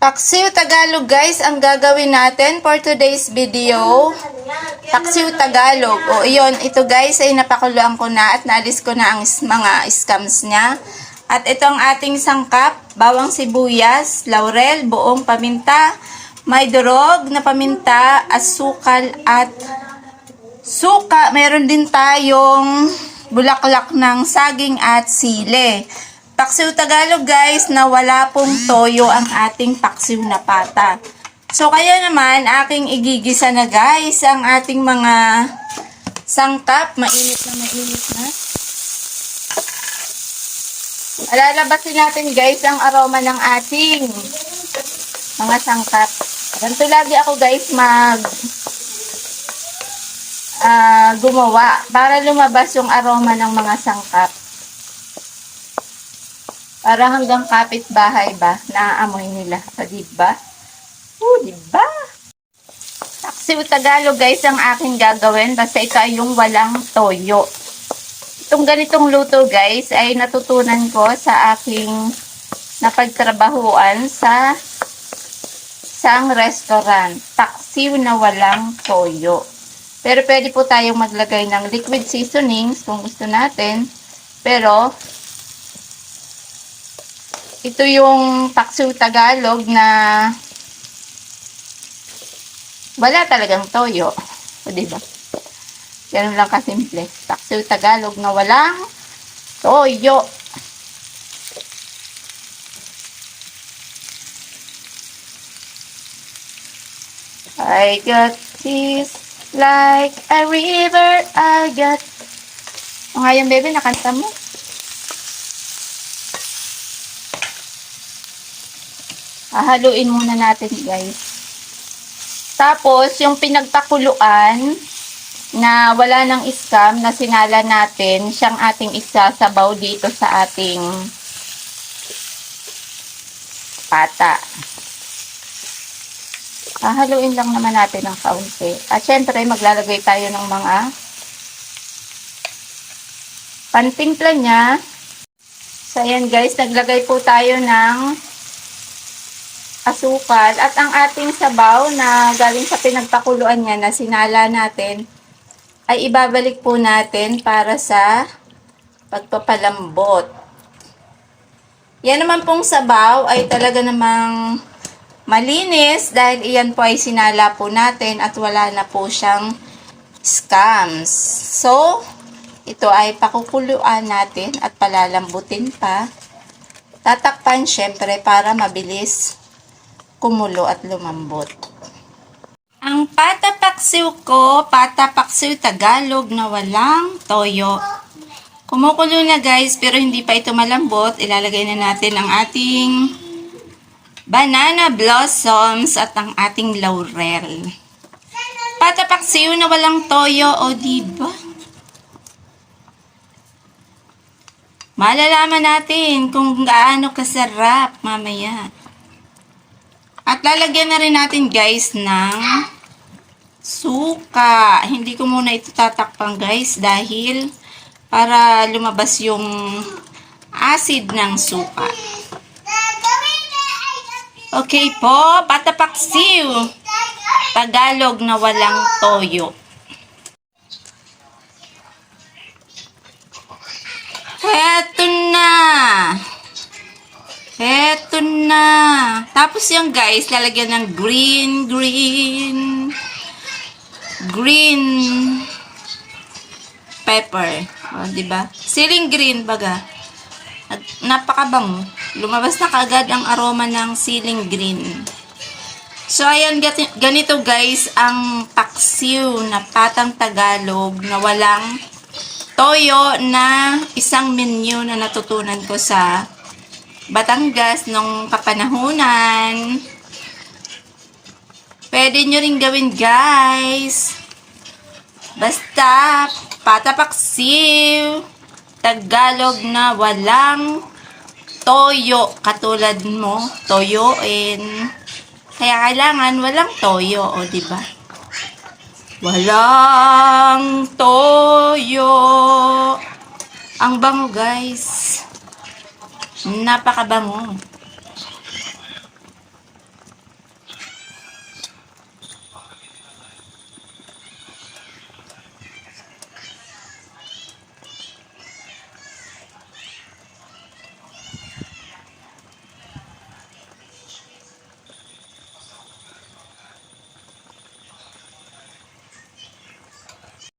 Paksiw Tagalog guys, ang gagawin natin for today's video. Paksiw Tagalog. O iyon, ito guys ay napakuluan ko na at naalis ko na ang mga scams niya. At ito ang ating sangkap, bawang sibuyas, laurel, buong paminta, may durog na paminta, asukal at suka. Meron din tayong bulaklak ng saging at sile. Paksiw Tagalog guys na wala pong toyo ang ating paksiw na pata. So kaya naman aking igigisa na guys ang ating mga sangkap. Mainit na mainit na. Alalabasin natin guys ang aroma ng ating mga sangkap. Ganito lagi ako guys mag ah, gumawa para lumabas yung aroma ng mga sangkap. Para hanggang kapitbahay ba, naaamoy nila. O, diba? O, diba? Taksiw Tagalog guys ang aking gagawin. Basta ito ay yung walang toyo. Itong ganitong luto guys ay natutunan ko sa aking napagtrabahuan sa isang restaurant. Taksiw na walang toyo. Pero pwede po tayong maglagay ng liquid seasonings kung gusto natin. Pero ito yung paksiw Tagalog na wala talagang toyo. O, diba? Ganun lang kasimple. Paksiw Tagalog na walang toyo. I got this like a river. I got... O nga yung bebe, nakanta mo. Hahaluin muna natin, guys. Tapos, yung pinagpakuluan na wala ng scam na sinala natin, siyang ating isasabaw dito sa ating pata. Hahaluin lang naman natin ng kaunti. At syempre, maglalagay tayo ng mga pantimpla niya. So, ayan guys, naglagay po tayo ng asukal at ang ating sabaw na galing sa pinagpakuluan niya na sinala natin ay ibabalik po natin para sa pagpapalambot. Yan naman pong sabaw ay talaga namang malinis dahil iyan po ay sinala po natin at wala na po siyang scams. So, ito ay pakukuluan natin at palalambutin pa. Tatakpan syempre para mabilis kumulo at lumambot. Ang patapaksiw ko, patapaksiw Tagalog na walang toyo. Kumukulo na guys, pero hindi pa ito malambot. Ilalagay na natin ang ating banana blossoms at ang ating laurel. Patapaksiw na walang toyo, o diba? Malalaman natin kung gaano kasarap mamaya. Lalagyan na rin natin guys ng suka. Hindi ko muna ito tatakpan guys dahil para lumabas yung acid ng suka. Okay po, patapaksiw. Tagalog na walang toyo. Heto na. Heto na. Tapos yung guys, lalagyan ng green, green, green pepper. O, di ba? Siling green baga. At napakabango. Lumabas na kagad ang aroma ng siling green. So, ayan, ganito guys, ang paksiw na patang Tagalog na walang toyo na isang menu na natutunan ko sa Batangas nung kapanahunan. Pwede nyo rin gawin, guys. Basta, patapaksiw. Tagalog na walang toyo. Katulad mo, toyoin. Kaya kailangan walang toyo, o, ba? Walang toyo. Ang bango, guys. Napakabango.